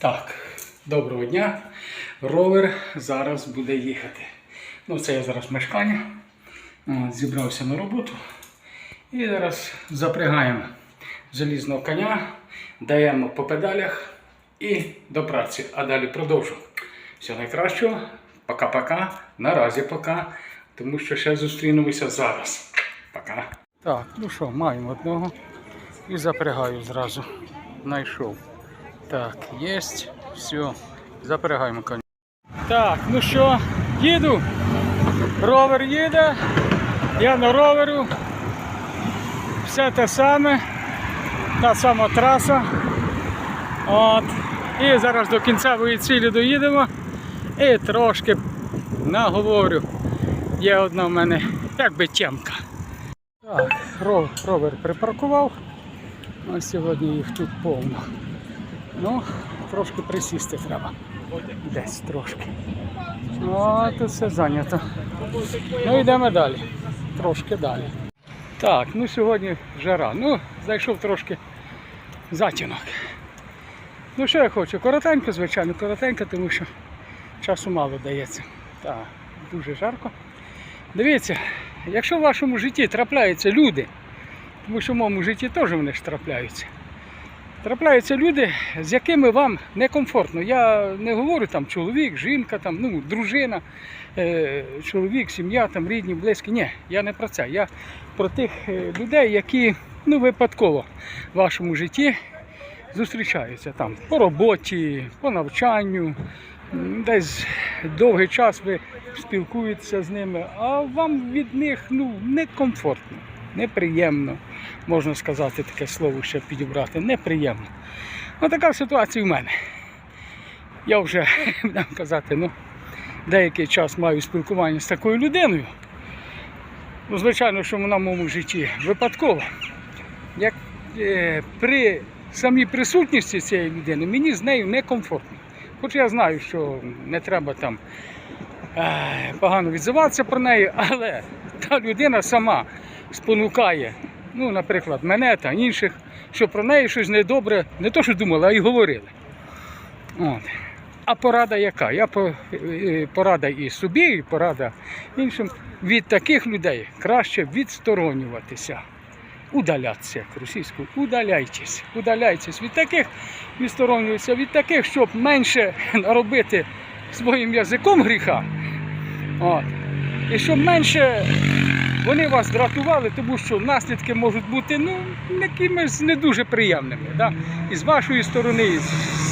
Так, доброго дня. Ровер зараз буде їхати. Ну, це я зараз мешкання. Зібрався на роботу. І зараз запрягаємо залізного коня, даємо по педалях і до праці. А далі продовжу. Всього найкращого. Пока-пока. Наразі пока. Тому що ще зустрінемося зараз. Пока. Так, ну що, маємо одного. І запрягаю зразу. Знайшов. Так, єсть. Все. Запрягаємо коня. Так, ну що, їду. Ровер їде. Я на роверу. Все те саме. Та сама траса. От. І зараз до кінцевої цілі доїдемо. І трошки наговорю. Є одна в мене якби тємка. Так, ровер припаркував. А сьогодні їх тут повно. Ну, трошки присісти треба. Десь трошки. О, тут все зайнято. Ну йдемо далі. Трошки далі. Так, ну сьогодні жара. Ну, зайшов трошки затінок. Ну що я хочу? Коротенько, звичайно, коротенько, тому що часу мало дається. Так, дуже жарко. Дивіться, якщо в вашому житті трапляються люди, тому що в моєму житті теж вони ж трапляються. Трапляються люди, з якими вам некомфортно. Я не говорю там чоловік, жінка, там, ну, дружина, е, чоловік, сім'я, там, рідні, близькі. Ні, я не про це. Я про тих е, людей, які ну, випадково в вашому житті зустрічаються там по роботі, по навчанню. Десь довгий час ви спілкуєтеся з ними, а вам від них ну, некомфортно, неприємно, можна сказати таке слово ще підібрати, неприємно. Ну, така ситуація в мене. Я вже, будемо казати, ну, деякий час маю спілкування з такою людиною. Ну, звичайно, що вона в моєму житті випадково. Як е, при самій присутності цієї людини мені з нею некомфортно. Хоч я знаю, що не треба там е, погано відзиватися про неї, але та людина сама спонукає, ну, наприклад, мене та інших, що про неї щось недобре, не то, що думали, а й говорили. От. А порада яка? Я е, порада і собі, і порада іншим. Від таких людей краще відсторонюватися. Удалятися, як російською, удаляйтесь, удаляйтесь від таких, відсторонюйтеся від таких, щоб менше наробити своїм язиком гріха. От. І щоб менше вони вас дратували, тому що наслідки можуть бути ну, якимись не дуже приємними. Да? І з вашої сторони, і з